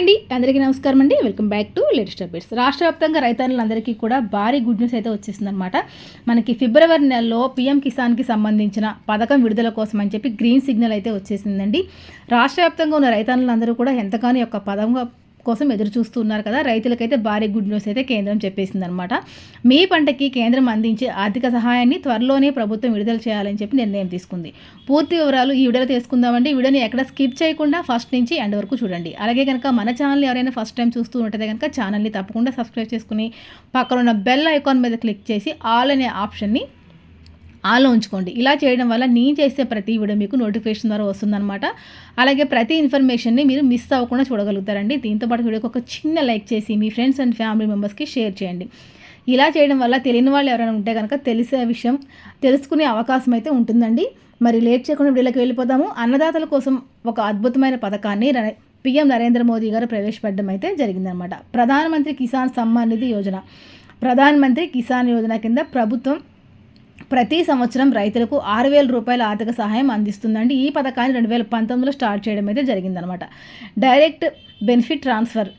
అండి. అందరికీ నమస్కారం అండి welcome back to latest updates. రాష్ట్ర వ్యాప్తంగా రైతన్నులందరికీ కూడా భారీ గుడ్ న్యూస్ అయితే వచ్చేసిందనమాట మనకి ఫిబ్రవరి నెలలో పీఎం కిసాన్కి సంబంధించిన పథకం విడుదల కోసం అని చెప్పి గ్రీన్ సిగ్నల్ అయితే వచ్చేసిందండి. రాష్ట్ర వ్యాప్తంగా ఉన్న రైతన్నులందరూ కూడా ఎంతగానో యొక్క పదంగా కోసం ఎదురు చూస్తున్నారు కదా. రైతులకైతే భారీ గుడ్ న్యూస్ అయితే కేంద్రం చెప్పేసింది అనమాట మీ పంటకి కేంద్రం అందించే ఆర్థిక సహాయాన్ని త్వరలోనే ప్రభుత్వం విడుదల చేయాలని చెప్పి నిర్ణయం తీసుకుంది. పూర్తి వివరాలు ఈ వీడియోలో తీసుకుందామండి వీడియోని ఎక్కడ స్కిప్ చేయకుండా ఫస్ట్ నుంచి ఎండ్ వరకు చూడండి. అలాగే కనుక మన ఛానల్ ఎవరైనా ఫస్ట్ టైం చూస్తూ ఉంటే కనుక ఛానల్ని తప్పకుండా సబ్స్క్రైబ్ చేసుకుని పక్కన ఉన్న బెల్ ఐకాన్ మీద క్లిక్ చేసి ఆల్ అనే ఆప్షన్ని ఆన్లో ఉంచుకోండి. ఇలా చేయడం వల్ల నేను చేసే ప్రతి వీడియో మీకు నోటిఫికేషన్ ద్వారా వస్తుందన్నమాట. అలాగే ప్రతి ఇన్ఫర్మేషన్ని మీరు మిస్ అవ్వకుండా చూడగలుగుతారండి. దీంతో పాటు వీడియోకి ఒక చిన్న లైక్ చేసి మీ ఫ్రెండ్స్ అండ్ ఫ్యామిలీ మెంబర్స్కి షేర్ చేయండి. ఇలా చేయడం వల్ల తెలియని వాళ్ళు ఎవరైనా ఉంటే కనుక తెలిసే విషయం తెలుసుకునే అవకాశం అయితే ఉంటుందండి. మరి లేట్ చేయకుండా వీళ్ళకి వెళ్ళిపోదాము. అన్నదాతల కోసం ఒక అద్భుతమైన పథకాన్ని పిఎం నరేంద్ర మోదీ గారు ప్రవేశపెట్టడం అయితే జరిగిందనమాట ప్రధానమంత్రి కిసాన్ సమ్మాన్ నిధి యోజన. ప్రధానమంత్రి కిసాన్ యోజన కింద ప్రభుత్వం ప్రతి సంవత్సరం రైతులకు ఆరు వేల రూపాయల ఆర్థిక సహాయం అందిస్తుందండి. ఈ పథకాన్ని రెండు వేల పంతొమ్మిదిలో స్టార్ట్ చేయడం అయితే జరిగిందనమాట. డైరెక్ట్ బెనిఫిట్ ట్రాన్స్ఫర్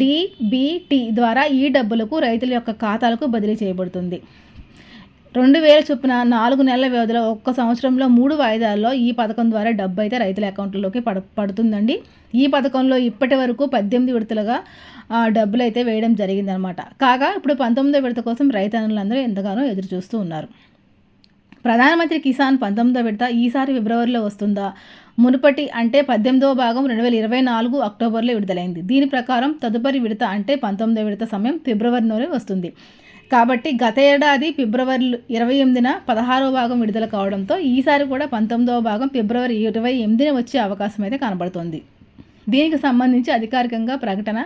డిబిటి ద్వారా ఈ డబ్బులకు రైతుల యొక్క ఖాతాలకు బదిలీ చేయబడుతుంది. రెండు వేల చొప్పున నాలుగు నెలల వ్యవధిలో ఒక్క సంవత్సరంలో మూడు వాయిదాల్లో ఈ పథకం ద్వారా డబ్బు అయితే రైతుల అకౌంట్లలోకి పడ పడుతుందండి. ఈ పథకంలో ఇప్పటి వరకు పద్దెనిమిది విడతలుగా డబ్బులు అయితే వేయడం జరిగిందనమాట. కాగా ఇప్పుడు పంతొమ్మిదో విడత కోసం రైతన్నులందరూ ఎంతగానో ఎదురు చూస్తూ ఉన్నారు. ప్రధానమంత్రి కిసాన్ పంతొమ్మిదో విడత ఈసారి ఫిబ్రవరిలో వస్తుందా? మునుపటి అంటే పద్దెనిమిదవ భాగం రెండు వేల ఇరవై నాలుగు అక్టోబర్లో విడుదలైంది. దీని ప్రకారం తదుపరి విడత అంటే పంతొమ్మిదో విడత సమయం ఫిబ్రవరిలోనే వస్తుంది. కాబట్టి గత ఏడాది ఫిబ్రవరి ఇరవై ఎనిమిదిన పదహారవ భాగం విడుదల కావడంతో ఈసారి కూడా పంతొమ్మిదవ భాగం ఫిబ్రవరి ఇరవై ఎనిమిదిన వచ్చే అవకాశం అయితే కనబడుతోంది. దీనికి సంబంధించి అధికారికంగా ప్రకటన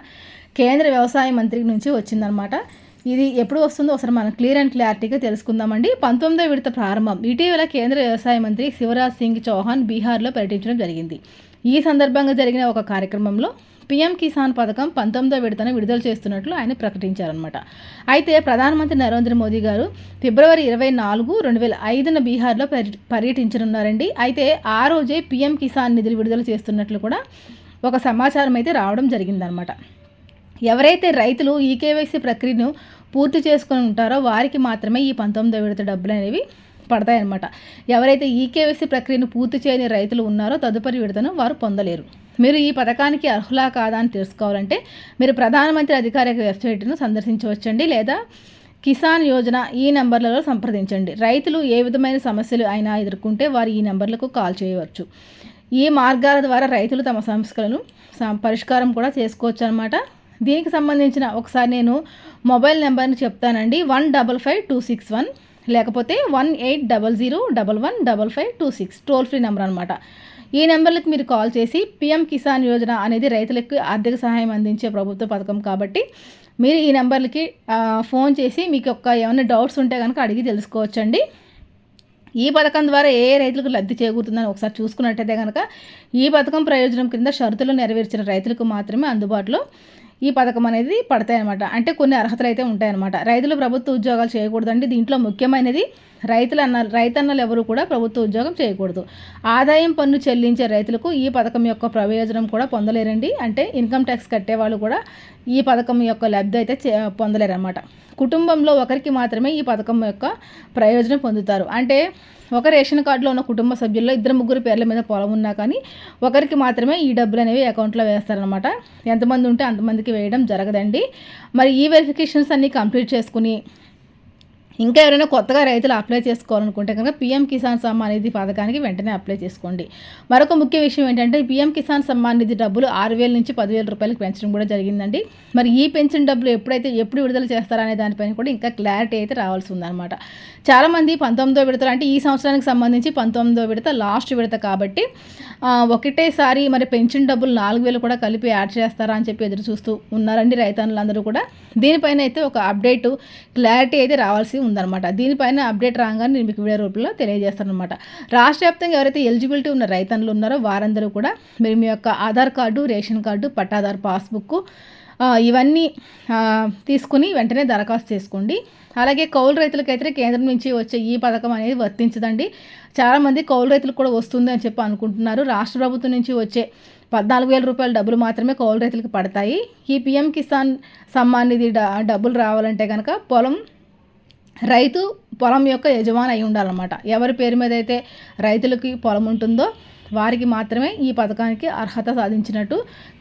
కేంద్ర వ్యవసాయ మంత్రి నుంచి వచ్చిందనమాట ఇది ఎప్పుడు వస్తుందో ఒకసారి మనం క్లియర్ అండ్ క్లారిటీగా తెలుసుకుందామండి. పంతొమ్మిదో విడత ప్రారంభం. ఇటీవల కేంద్ర వ్యవసాయ మంత్రి శివరాజ్ సింగ్ చౌహాన్ బీహార్లో పర్యటించడం జరిగింది. ఈ సందర్భంగా జరిగిన ఒక కార్యక్రమంలో పీఎం కిసాన్ పథకం పంతొమ్మిదో విడతను విడుదల చేస్తున్నట్లు ఆయన ప్రకటించారనమాట అయితే ప్రధానమంత్రి నరేంద్ర మోదీ గారు ఫిబ్రవరి ఇరవై నాలుగు రెండు వేల ఐదున బీహార్లో పర్యటించనున్నారండి. అయితే ఆ రోజే పీఎం కిసాన్ నిధులు విడుదల చేస్తున్నట్లు కూడా ఒక సమాచారం అయితే రావడం జరిగిందనమాట ఎవరైతే రైతులు ఈ కేవైసీ ప్రక్రియను పూర్తి చేసుకొని ఉంటారో వారికి మాత్రమే ఈ పంతొమ్మిదో విడత డబ్బులు అనేవి పడతాయన్నమాట. ఎవరైతే ఈ కేవైసీ ప్రక్రియను పూర్తి చేయని రైతులు ఉన్నారో తదుపరి విడతను వారు పొందలేరు. మీరు ఈ పథకానికి అర్హులా కాదా అని తెలుసుకోవాలంటే మీరు ప్రధానమంత్రి అధికారిక వెబ్సైట్ను సందర్శించవచ్చండి లేదా కిసాన్ యోజన ఈ నెంబర్లలో సంప్రదించండి. రైతులు ఏ విధమైన సమస్యలు అయినా ఎదుర్కొంటే వారు ఈ నెంబర్లకు కాల్ చేయవచ్చు. ఈ మార్గాల ద్వారా రైతులు తమ సమస్యలను పరిష్కారం కూడా చేసుకోవచ్చు అనమాట దీనికి సంబంధించిన ఒకసారి నేను మొబైల్ నెంబర్ని చెప్తానండి. One double five two six one లేకపోతే one eight double zero double one double five two six toll free number అనమాట ఈ నెంబర్లకు మీరు కాల్ చేసి పిఎం కిసాన్ యోజన అనేది రైతులకు ఆర్థిక సహాయం అందించే ప్రభుత్వ పథకం కాబట్టి మీరు ఈ నెంబర్లకి ఫోన్ చేసి మీకు ఒక్క ఏమైనా డౌట్స్ ఉంటే కనుక అడిగి తెలుసుకోవచ్చండి. ఈ పథకం ద్వారా ఏ రైతులకు లబ్ధి చేకూరుతుందని ఒకసారి చూసుకున్నట్టయితే కనుక ఈ పథకం ప్రయోజనం కింద షరతులు నెరవేర్చిన రైతులకు మాత్రమే అందుబాటులో ఈ పథకం అనేది పడతాయి అనమాట అంటే కొన్ని అర్హతలు అయితే ఉంటాయన్నమాట. రైతులు ప్రభుత్వ ఉద్యోగాలు చేయకూడదండి. దీంట్లో ముఖ్యమైనది రైతులు అన్న రైతన్నలు ఎవరు కూడా ప్రభుత్వ ఉద్యోగం చేయకూడదు. ఆదాయం పన్ను చెల్లించే రైతులకు ఈ పథకం యొక్క ప్రయోజనం కూడా పొందలేరండి. అంటే ఇన్కమ్ ట్యాక్స్ కట్టేవాళ్ళు కూడా ఈ పథకం యొక్క లబ్ధి అయితే పొందలేరన్నమాట. కుటుంబంలో ఒకరికి మాత్రమే ఈ పథకం యొక్క ప్రయోజనం పొందుతారు. అంటే ఒక రేషన్ కార్డులో ఉన్న కుటుంబ సభ్యుల్లో ఇద్దరు ముగ్గురు పేర్ల మీద పొలం ఉన్నా కానీ ఒకరికి మాత్రమే ఈ డబ్బులు అనేవి అకౌంట్లో వేస్తారనమాట ఎంతమంది ఉంటే అంతమందికి వేయడం జరగదండి. మరి ఈ వెరిఫికేషన్స్ అన్నీ కంప్లీట్ చేసుకుని ఇంకా ఎవరైనా కొత్తగా రైతులు అప్లై చేసుకోవాలనుకుంటే కనుక పీఎం కిసాన్ సమ్మాన్ నిధి పథకానికి వెంటనే అప్లై చేసుకోండి. మరొక ముఖ్య విషయం ఏంటంటే పీఎం కిసాన్ సమ్మాన్ నిధి డబ్బులు ఆరు వేల నుంచి పదివేల రూపాయలకు పెంచడం కూడా జరిగిందండి. మరి ఈ పెన్షన్ డబ్బులు ఎప్పుడైతే ఎప్పుడు విడుదల చేస్తారనే దానిపైన కూడా ఇంకా క్లారిటీ అయితే రావాల్సి ఉందన్నమాట. చాలామంది పంతొమ్మిదో విడతలు అంటే ఈ సంవత్సరానికి సంబంధించి పంతొమ్మిదో విడత లాస్ట్ విడత కాబట్టి ఒకటేసారి మరి పెన్షన్ డబ్బులు నాలుగు వేలు కూడా కలిపి యాడ్ చేస్తారా అని చెప్పి ఎదురు చూస్తూ ఉన్నారండి రైతన్నులందరూ కూడా. దీనిపైన అయితే ఒక అప్డేట్ క్లారిటీ అయితే రావాల్సి ఉందన్నమాట. దీనిపైన అప్డేట్ రాగానే నేను మీకు వీడియో రూపంలో తెలియజేస్తాను అనమాట రాష్ట్ర వ్యాప్తంగా ఎవరైతే ఎలిజిబిలిటీ ఉన్న రైతన్లు ఉన్నారో వారందరూ కూడా మీరు మీ యొక్క ఆధార్ కార్డు రేషన్ కార్డు పట్టాదారు పాస్బుక్ ఇవన్నీ తీసుకుని వెంటనే దరఖాస్తు చేసుకోండి. అలాగే కౌలు రైతులకైతే కేంద్రం నుంచి వచ్చే ఈ పథకం అనేది వర్తించదండి. చాలామంది కౌలు రైతులకు కూడా వస్తుంది అని చెప్పి అనుకుంటున్నారు. రాష్ట్ర ప్రభుత్వం నుంచి వచ్చే పద్నాలుగు వేల రూపాయల డబ్బులు మాత్రమే కౌలు రైతులకు పడతాయి. ఈ పిఎం కిసాన్ సమ్మాన్ నిధి డబ్బులు రావాలంటే కనుక పొలం రైతు పొలం యొక్క యజమాని అయి ఉండాలన్నమాట. ఎవరి పేరు మీద అయితే రైతులకి పొలం ఉంటుందో వారికి మాత్రమే ఈ పథకానికి అర్హత సాధించినట్టు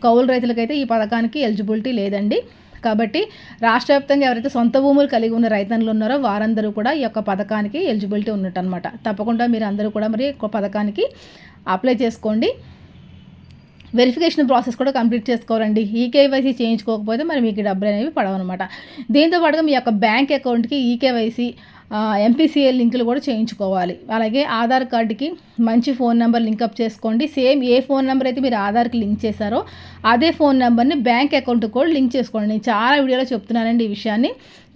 కౌలు రైతులకైతే ఈ పథకానికి ఎలిజిబిలిటీ లేదండి. కాబట్టి రాష్ట్ర వ్యాప్తంగా ఎవరైతే సొంత భూములు కలిగి ఉన్న రైతన్లు ఉన్నారో వారందరూ కూడా ఈ యొక్క పథకానికి ఎలిజిబిలిటీ ఉన్నట్టు అనమాట తప్పకుండా మీరు అందరూ కూడా మరి పథకానికి అప్లై చేసుకోండి. వెరిఫికేషన్ ప్రాసెస్ కూడా కంప్లీట్ చేసుకోవాలండి ఈకేవైసీ చేయించుకోకపోతే మరి మీకు డబ్బులు అనేవి పడవన్నమాట. దీంతో పాటుగా మీ యొక్క బ్యాంక్ అకౌంట్కి ఈకేవైసీ ఎంపీసీఎల్ లింకులు కూడా చేయించుకోవాలి. అలాగే ఆధార్ కార్డుకి మంచి ఫోన్ నెంబర్ లింకప్ చేసుకోండి. సేమ్ ఏ ఫోన్ నెంబర్ అయితే మీరు ఆధార్కి లింక్ చేశారో అదే ఫోన్ నెంబర్ని బ్యాంక్ అకౌంట్కి కూడా లింక్ చేసుకోండి. నేను చాలా వీడియోలో చెప్తున్నానండి ఈ విషయాన్ని.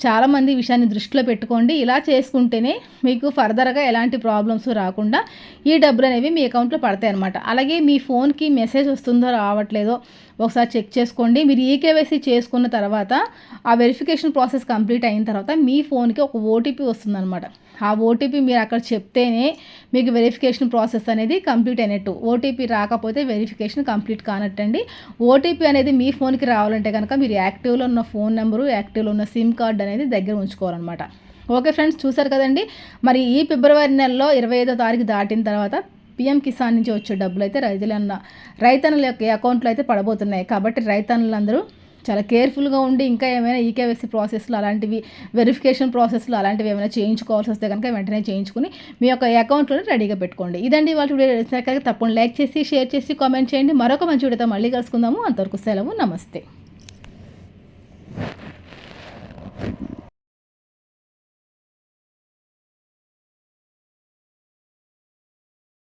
చాలామంది ఈ విషయాన్ని దృష్టిలో పెట్టుకోండి. ఇలా చేసుకుంటేనే మీకు ఫర్దర్గా ఎలాంటి ప్రాబ్లమ్స్ రాకుండా ఈ డబ్బులు అనేవి మీ అకౌంట్లో పడతాయి అనమాట అలాగే మీ ఫోన్కి మెసేజ్ వస్తుందో రావట్లేదో ఒకసారి చెక్ చేసుకోండి. మీరు ఈకేవైసీ చేసుకున్న తర్వాత ఆ వెరిఫికేషన్ ప్రాసెస్ కంప్లీట్ అయిన తర్వాత మీ ఫోన్కి ఒక ఓటీపీ వస్తుందన్నమాట. ఆ ఓటీపీ మీరు అక్కడ చెప్తేనే మీకు వెరిఫికేషన్ ప్రాసెస్ అనేది కంప్లీట్ అయినట్టు. ఓటీపీ రాకపోతే వెరిఫికేషన్ కంప్లీట్ కానట్టండి. ఓటీపీ అనేది మీ ఫోన్కి రావాలంటే కనుక మీరు యాక్టివ్లో ఉన్న ఫోన్ నెంబరు యాక్టివ్లో ఉన్న సిమ్ కార్డ్ అనేది దగ్గర ఉంచుకోవాలన్నమాట. ఓకే ఫ్రెండ్స్ చూసారు కదండి? మరి ఈ ఫిబ్రవరి నెలలో ఇరవై ఐదో తారీఖు దాటిన తర్వాత పీఎం కిసాన్ నుంచి వచ్చే డబ్బులు అయితే రైతులన్న రైతన్నుల యొక్క అకౌంట్లో అయితే పడబోతున్నాయి. కాబట్టి రైతన్నులందరూ చాలా కేర్ఫుల్గా ఉండి ఇంకా ఏమైనా ఈకేవైసీ ప్రాసెస్లు అలాంటివి వెరిఫికేషన్ ప్రాసెస్లు అలాంటివి ఏమైనా చేయించుకోవాల్సి వస్తే కనుక వెంటనే చేయించుకుని మీ యొక్క అకౌంట్లోనే రెడీగా పెట్టుకోండి. ఇదండి వాళ్ళు వీడియో. నచ్చినాక తప్పకుండా లైక్ చేసి షేర్ చేసి కామెంట్ చేయండి. మరొక మంచి వీడియోతో మళ్ళీ కలుసుకుందాము. అంతవరకు సెలవు. నమస్తే.